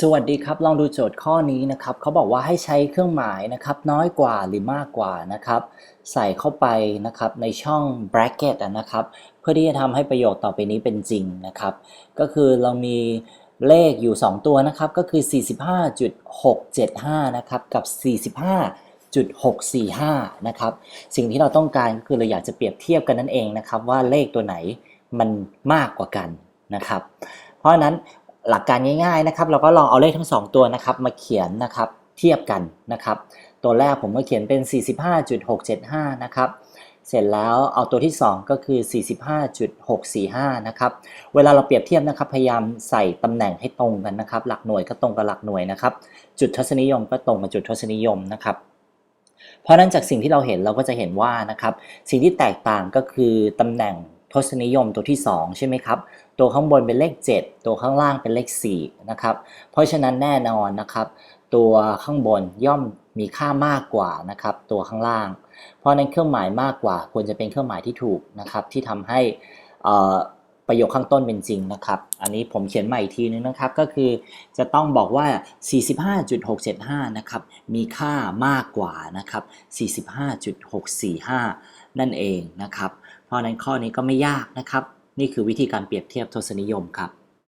สวัสดีครับ ลองดูโจทย์ข้อนี้นะครับเขาบอกว่าให้ใช้เครื่องหมายนะครับน้อยกว่าหรือมากกว่านะครับ ใส่เข้าไปนะครับในช่อง bracket นะครับเพื่อที่จะทำให้ประโยคต่อไปนี้เป็นจริงนะครับ ก็คือเรามีเลขอยู่ 2 ตัวนะครับ ก็คือ 45.675 นะครับ กับ 45.645 นะครับ สิ่งที่เราต้องการก็คือเราอยากจะเปรียบเทียบกันนั่นเองนะครับ ว่าเลขตัวไหนมันมากกว่ากันนะครับ เพราะฉะนั้น หลักการง่ายๆนะครับ เราก็ลองเอาเลขทั้ง 2 ตัวนะครับ มาเขียนนะครับเทียบกันนะครับ ตัวแรกผมก็เขียนเป็น 45.675 นะครับ เสร็จแล้วเอาตัวที่ 2 ก็คือ 45.645 นะครับ เวลาเราเปรียบเทียบนะครับ พยายามใส่ตำแหน่งให้ตรงกันนะครับ หลักหน่วยก็ตรงกับหลักหน่วยนะครับ จุดทศนิยมก็ตรงกับจุดทศนิยมนะครับเพราะฉะนั้นจากสิ่งที่เราเห็นเราก็จะเห็นว่านะครับ สิ่งที่แตกต่างก็คือตำแหน่ง ทศนิยมตัวที่ 2 ใช่ไหมครับ ตัวข้างบนเป็นเลข 7 ตัวข้างล่างเป็นเลข4นะครับ เพราะฉะนั้นแน่นอนนะครับ ตัวข้างบนย่อมมีค่ามากกว่านะครับ ตัวข้างล่าง เพราะนั้นเครื่องหมายมากกว่า ควรจะเป็นเครื่องหมายที่ถูกนะครับ ที่ทำให้อ่อ ประโยคข้างต้นเป็นจริงนะครับ อันนี้ผมเขียนใหม่อีกทีนึงนะครับ ก็คือจะต้องบอกว่า 45.675 นะครับ มีค่ามากกว่านะครับ 45.645 นั่นเองนะครับ เพราะฉะนั้นข้อนี้ก็ไม่ยากนะครับ นี่คือวิธีการเปรียบเทียบทศนิยมครับ